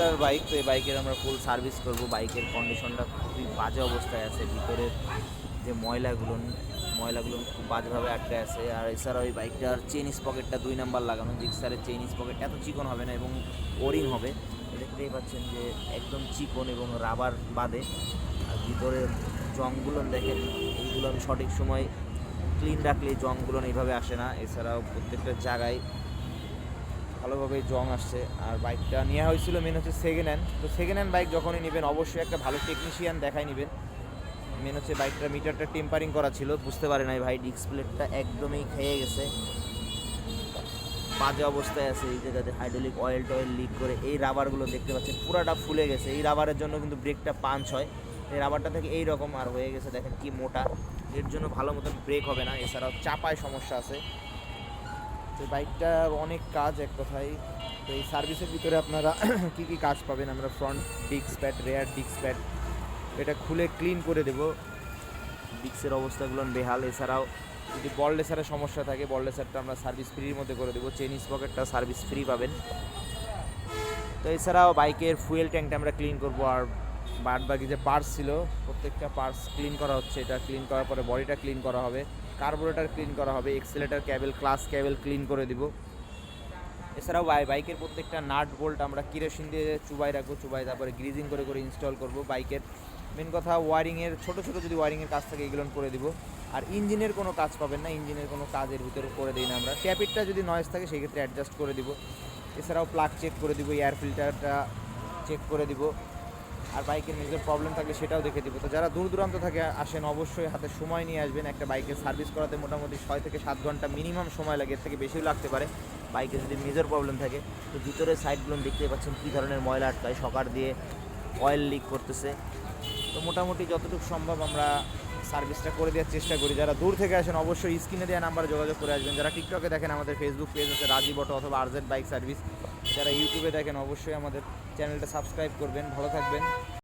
XR bike তো এই বাইকের আমরা ফুল সার্ভিস করব। বাইকের কন্ডিশনটা খুবই বাজে অবস্থায় আছে। ভিতরের যে ময়লাগুলো ময়লাগুলো খুব বাজেভাবে আটকে আছে। আর এছাড়া ওই বাইকটার চেইন স্পকেটটা দুই নাম্বার লাগানো। জিক্সারের চেইন স্পকেট এত চিকন হবে না এবং ওরিং হবে। দেখতেই পাচ্ছেন যে একদম চিকন এবং রাবার বাদে আর ভিতরের জংগুলো দেখেন, এইগুলো সঠিক সময় ক্লিন রাখলে জংগুলো এইভাবে আসে না। এছাড়াও প্রত্যেকটা জায়গায় ভালোভাবে জং আসছে। আর বাইকটা নেওয়া হয়েছিল মেন হচ্ছে সেকেন্ড হ্যান্ড তো সেকেন্ড হ্যান্ড বাইক যখনই নেবেন, অবশ্যই একটা ভালো টেকনিশিয়ান দেখাই নেবেন। মেন হচ্ছে বাইকটা মিটারটা টেম্পারিং করা ছিল, বুঝতে পারে নাই ভাই ডিসপ্লেটটা একদমই খেয়ে গেছে। বাজে অবস্থায় আছে এই জায়গাতে হাইড্রোলিক অয়েল টয়েল লিক করে। এই রাবারগুলো দেখতে পাচ্ছেন, পুরাটা ফুলে গেছে। এই রাবারের জন্য কিন্তু ব্রেকটা পাঞ্চ হয়। এই রাবারটা থেকে এই রকম আর হয়ে গেছে, দেখেন কি মোটা। এর জন্য ভালো মতন ব্রেক হবে না। এছাড়াও চাপায় সমস্যা আছে। তো বাইকটার অনেক কাজ এক কথায়। তো এই সার্ভিসের ভিতরে আপনারা কি কি কাজ পাবেন? আমরা ফ্রন্ট ডিক্স প্যাড রেয়ার ডিক্স প্যাড এটা খুলে ক্লিন করে দেব। ডিক্সের অবস্থাগুলো বেহাল। এছাড়াও যদি বল লেসারের সমস্যা থাকে বল লেসারটা আমরা সার্ভিস ফ্রির মধ্যে করে দেবো। চেন স্পকেটটা সার্ভিস ফ্রি পাবেন। তো এছাড়াও বাইকের ফুয়েল ট্যাঙ্কটা আমরা ক্লিন করব। আর বাদ বাকি যে পার্টস ছিল, প্রত্যেকটা পার্টস ক্লিন করা হচ্ছে। এটা ক্লিন করার পরে বডিটা ক্লিন করা হবে। কার্বোরেটার ক্লিন করা হবে। Accelerator cable clutch cable clean করে দিব। এছাড়াও বাই বাইকের প্রত্যেকটা নাট বোল্ট আমরা কিরোসিন দিয়ে চুবাই রাখব, চুবাই তারপরে গ্রিজিং করে করে ইনস্টল করব বাইকের মেন কথা ওয়ারিংয়ের ছোট ছোট যদি ওয়ারিংয়ের কাজ থাকে এগুলো করে দিব। আর ইঞ্জিনের কোনো কাজ পাবেন না ইঞ্জিনের কোনো কাজের ভিতরে করে দিই না আমরা। ট্যাপিটটা যদি নয়েজ থাকে সেক্ষেত্রে অ্যাডজাস্ট করে দিব। এছাড়াও প্লাগ চেক করে দিব এয়ার ফিল্টারটা চেক করে দিব। আর বাইকের নিজের প্রবলেম থাকলে সেটাও দেখে দিব। তো যারা দূর দূরান্ত থেকে আসেন, অবশ্যই হাতে সময় নিয়ে আসবেন। একটা বাইকের সার্ভিস করাতে মোটামুটি ছয় থেকে সাত ঘণ্টা মিনিমাম সময় লাগে। এর থেকে বেশিও লাগতে পারে। বাইকে যদি মেজর প্রবলেম থাকে, তো ভিতরের সাইডগুলো দেখতে পাচ্ছেন কী ধরনের ময়লা আটকায়। সকার দিয়ে অয়েল লিক করতেছে। তো মোটামুটি যতটুকু সম্ভব আমরা সার্ভিসটা করে দেওয়ার চেষ্টা করি। যারা দূর থেকে আসেন, অবশ্যই স্ক্রিনে দেওয়া নাম্বারে যোগাযোগ করে আসবেন। যারা টিকটকে দেখেন, আমাদের ফেসবুক পেজ আছে রাজীব অটো অথবা আরজেড বাইক সার্ভিস যারা ইউটিউবে দেখেন অবশ্যই আমাদের চ্যানেলটা সাবস্ক্রাইব করবেন। ভালো থাকবেন।